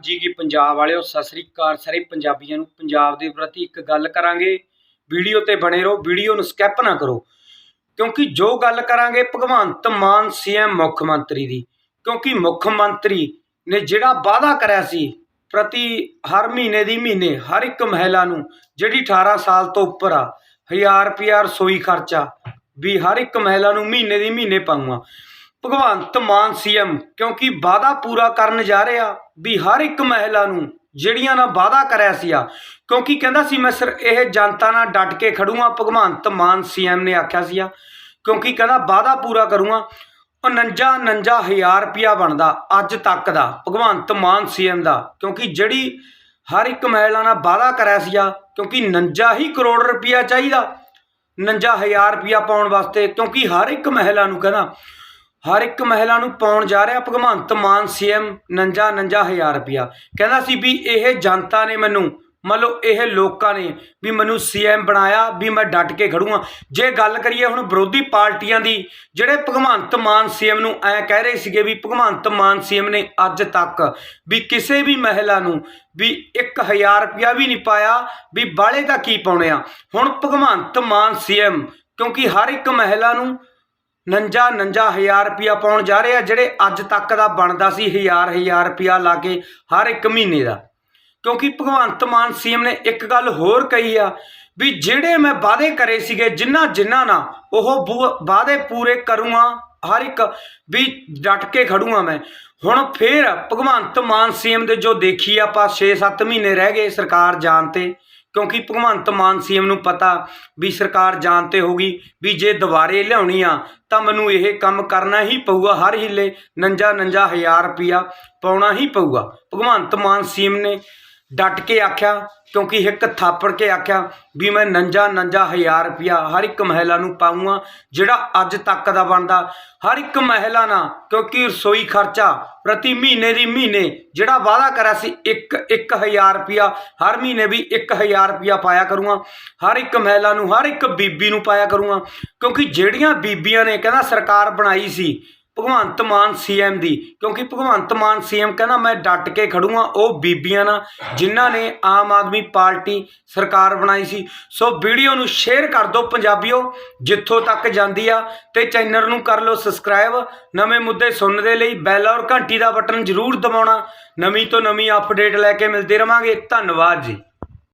ਜੀ ਕੀ ਪੰਜਾਬ ਵਾਲਿਓ, ਸਤਿ ਸ੍ਰੀ ਅਕਾਲ ਸਾਰੇ ਪੰਜਾਬੀਆਂ ਨੂੰ। ਪੰਜਾਬ ਦੇ ਪ੍ਰਤੀ ਇੱਕ ਗੱਲ ਕਰਾਂਗੇ। ਵੀਡੀਓ ਤੇ ਬਣੇ ਰਹੋ, ਵੀਡੀਓ ਨੂੰ ਸਕਿਪ ਨਾ ਕਰੋ। ਕਿਉਂਕਿ ਜੋ ਗੱਲ ਕਰਾਂਗੇ, ਭਗਵੰਤ ਮਾਨ ਸੀਐਮ ਮੁੱਖ ਮੰਤਰੀ ਦੀ। ਕਿਉਂਕਿ ਮੁੱਖ ਮੰਤਰੀ ਨੇ ਜਿਹੜਾ ਵਾਅਦਾ ਕਰਿਆ ਸੀ, ਪ੍ਰਤੀ ਹਰ ਮਹੀਨੇ ਦੀ ਮਹੀਨੇ, ਹਰ ਇੱਕ ਮਹਿਲਾ ਨੂੰ, ਜਿਹੜੀ 18 ਸਾਲ ਤੋਂ ਉੱਪਰ ਆ 1000 ਰੁਪਿਆ ਰਸੋਈ ਖਰਚਾ, ਵੀ ਹਰ ਇੱਕ ਮਹਿਲਾ ਨੂੰ ਮਹੀਨੇ ਦੀ ਮਹੀਨੇ ਪਾਉਂਗਾ ਭਗਵੰਤ ਮਾਨ ਸੀਐਮ, ਕਿਉਂਕਿ ਵਾਅਦਾ ਪੂਰਾ ਕਰਨ ਜਾ ਰਿਹਾ ਵੀ ਹਰ ਇੱਕ ਮਹਿਲਾ ਨੂੰ ਜਿਹੜੀਆਂ ਨਾਲ ਵਾਅਦਾ ਕਰਿਆ ਸੀ ਆ ਕਿਉਂਕਿ ਕਹਿੰਦਾ ਸੀ ਮੈਂ ਸਰ, ਇਹ ਜਨਤਾ ਨਾਲ ਡਟ ਕੇ ਖੜੂੰਗਾ, ਭਗਵੰਤ ਮਾਨ ਸੀਐਮ ਨੇ ਆਖਿਆ ਸੀ ਆ ਕਿਉਂਕਿ ਕਹਿੰਦਾ ਵਾਅਦਾ ਪੂਰਾ ਕਰੂੰਗਾ 49 49 ਹਜ਼ਾਰ ਰੁਪਿਆ ਬਣਦਾ ਅੱਜ ਤੱਕ ਦਾ ਭਗਵੰਤ ਮਾਨ ਸੀਐਮ ਦਾ, ਕਿਉਂਕਿ ਜਿਹੜੀ ਹਰ ਇੱਕ ਮਹਿਲਾ ਨਾਲ ਵਾਅਦਾ ਕਰਿਆ ਸੀ ਆ ਕਿਉਂਕਿ 49 ਹੀ ਕਰੋੜ ਰੁਪਿਆ ਚਾਹੀਦਾ 49 ਹਜ਼ਾਰ ਰੁਪਿਆ ਪਾਉਣ ਵਾਸਤੇ, ਕਿਉਂਕਿ ਹਰ ਇੱਕ ਮਹਿਲਾ ਨੂੰ ਕਹਿੰਦਾ ਹਰ ਇੱਕ ਮਹਿਲਾ ਨੂੰ ਪਾਉਣ ਜਾ ਰਿਹਾ ਭਗਵੰਤ ਮਾਨ ਸੀਐਮ 49 49 ਹਜ਼ਾਰ ਰੁਪਿਆ ਕਹਿੰਦਾ ਸੀ ਵੀ ਇਹ ਜਨਤਾ ਨੇ ਮੈਨੂੰ ਮੰਨ ਲਓ ਇਹ ਲੋਕਾਂ ਨੇ ਵੀ ਮੈਨੂੰ ਸੀਐਮ ਬਣਾਇਆ, ਵੀ ਮੈਂ ਡਟ ਕੇ ਖੜੂੰਗਾ ਜੇ ਗੱਲ ਕਰੀਏ ਹੁਣ ਵਿਰੋਧੀ ਪਾਰਟੀਆਂ ਦੀ, ਜਿਹੜੇ ਭਗਵੰਤ ਮਾਨ ਸੀਐਮ ਨੂੰ ਐ ਕਹਿ ਰਹੇ ਸੀਗੇ ਵੀ ਭਗਵੰਤ ਮਾਨ ਸੀਐਮ ਨੇ ਅੱਜ ਤੱਕ ਵੀ ਕਿਸੇ ਵੀ ਮਹਿਲਾ ਨੂੰ ਵੀ 1000 ਰੁਪਿਆ ਵੀ ਨਹੀਂ ਪਾਇਆ, ਵੀ ਬਾਲੇ ਦਾ ਕੀ ਪਾਉਣੇ ਆ? ਹੁਣ ਭਗਵੰਤ ਮਾਨ ਸੀਐਮ, ਕਿਉਂਕਿ ਹਰ ਇੱਕ ਮਹਿਲਾ ਨੂੰ ਨੰਜਾ ਨੰਜਾ ਹਜ਼ਾਰ ਰੁਪਿਆ ਪਾਉਣ ਜਾ ਰਹੇ ਆ, ਜਿਹੜੇ ਅੱਜ ਤੱਕ ਦਾ ਬਣਦਾ ਸੀ ਹਜ਼ਾਰ ਹਜ਼ਾਰ ਰੁਪਿਆ ਲਾ ਕੇ ਹਰ ਇੱਕ ਮਹੀਨੇ ਦਾ। ਕਿਉਂਕਿ ਭਗਵੰਤ ਮਾਨ ਸੀਐਮ ਨੇ ਇੱਕ ਗੱਲ ਹੋਰ ਕਹੀ ਆ ਵੀ ਜਿਹੜੇ ਮੈਂ ਵਾਅਦੇ ਕਰੇ ਸੀਗੇ ਜਿੰਨਾ ਜਿੰਨਾ ਨਾ ਉਹ ਵਾਅਦੇ ਪੂਰੇ ਕਰੂੰਗਾ ਹਰ ਇੱਕ ਵੀ ਡਟ ਕੇ ਖੜੂੰਗਾ ਮੈਂ। ਹੁਣ ਫੇਰ ਭਗਵੰਤ ਮਾਨ ਸੀਐਮ ਦੇ ਜੋ ਦੇਖੀ ਆਪਾਂ 6-7 ਮਹੀਨੇ ਰਹਿ ਗਏ ਸਰਕਾਰ ਜਾਣ ਤੇ ਕਿਉਂਕਿ ਭਗਵੰਤ ਮਾਨ ਸੀਐਮ ਨੂੰ ਪਤਾ ਵੀ ਸਰਕਾਰ ਜਾਣ ਤੇ ਹੋਗੀ ਵੀ ਜੇ ਦੁਬਾਰੇ ਲਿਆਉਣੀ ਆ, ਤਾਂ ਮੈਨੂੰ ਇਹ ਕੰਮ ਕਰਨਾ ਹੀ ਪਊਗਾ, ਹਰ ਹਿੱਲੇ ਨੰਜਾ ਨੰਜਾ ਹਜ਼ਾਰ ਰੁਪਿਆ ਪਾਉਣਾ ਹੀ ਪਊਗਾ। ਭਗਵੰਤ ਮਾਨ ਸੀਐਮ ਨੇ ਡਟ ਕੇ ਆਖਿਆ, ਕਿਉਂਕਿ ਇੱਕ ਥਾਪੜ ਕੇ ਆਖਿਆ ਵੀ ਮੈਂ ਨੰਜਾ ਨੰਜਾ ਹਜ਼ਾਰ ਰੁਪਿਆ ਹਰ ਇੱਕ ਮਹਿਲਾ ਨੂੰ ਪਾਉਂਗਾ ਜਿਹੜਾ ਅੱਜ ਤੱਕ ਦਾ ਬਣਦਾ। ਹਰ ਇੱਕ ਮਹਿਲਾ ਨਾਲ, ਕਿਉਂਕਿ ਰਸੋਈ ਖਰਚਾ ਪ੍ਰਤੀ ਮਹੀਨੇ ਦੀ ਮਹੀਨੇ, ਜਿਹੜਾ ਵਾਅਦਾ ਕਰਿਆ ਸੀ 1 1000 ਰੁਪਿਆ ਹਰ ਮਹੀਨੇ ਵੀ 1000 ਰੁਪਿਆ ਪਾਇਆ ਕਰੂੰਗਾ। ਹਰ ਇੱਕ ਮਹਿਲਾ ਨੂੰ, ਹਰ ਇੱਕ ਬੀਬੀ ਨੂੰ ਪਾਇਆ ਕਰੂੰਗਾ। ਕਿਉਂਕਿ ਜਿਹੜੀਆਂ ਬੀਬੀਆਂ ਨੇ, ਕਹਿੰਦਾ ਸਰਕਾਰ ਬਣਾਈ ਸੀ ਭਗਵੰਤ ਮਾਨ ਸੀਐਮ ਦੀ, ਕਿਉਂਕਿ ਭਗਵੰਤ ਮਾਨ ਸੀਐਮ ਕਹਿੰਦਾ ਮੈਂ ਡਟ ਕੇ ਖੜੂੰਗਾ, ਉਹ ਬੀਬੀਆਂ ਨਾਲ ਜਿਨ੍ਹਾਂ ਨੇ ਆਮ ਆਦਮੀ ਪਾਰਟੀ ਸਰਕਾਰ ਬਣਾਈ ਸੀ। ਸੋ ਵੀਡੀਓ ਨੂੰ ਸ਼ੇਅਰ ਕਰ ਦਿਓ ਪੰਜਾਬੀਓ, ਜਿੱਥੋਂ ਤੱਕ ਜਾਂਦੀ ਆ, ਤੇ ਚੈਨਲ ਨੂੰ ਕਰ ਲਓ ਸਬਸਕ੍ਰਾਈਬ। ਨਵੇਂ ਮੁੱਦੇ ਸੁਣਨ ਦੇ ਲਈ ਬੈਲ ਔਰ ਘੰਟੀ ਦਾ ਬਟਨ ਜ਼ਰੂਰ ਦਬਾਉਣਾ। ਨਵੀਂ ਤੋਂ ਨਵੀਂ ਅਪਡੇਟ ਲੈ ਕੇ ਮਿਲਦੇ ਰਵਾਂਗੇ। ਧੰਨਵਾਦ ਜੀ।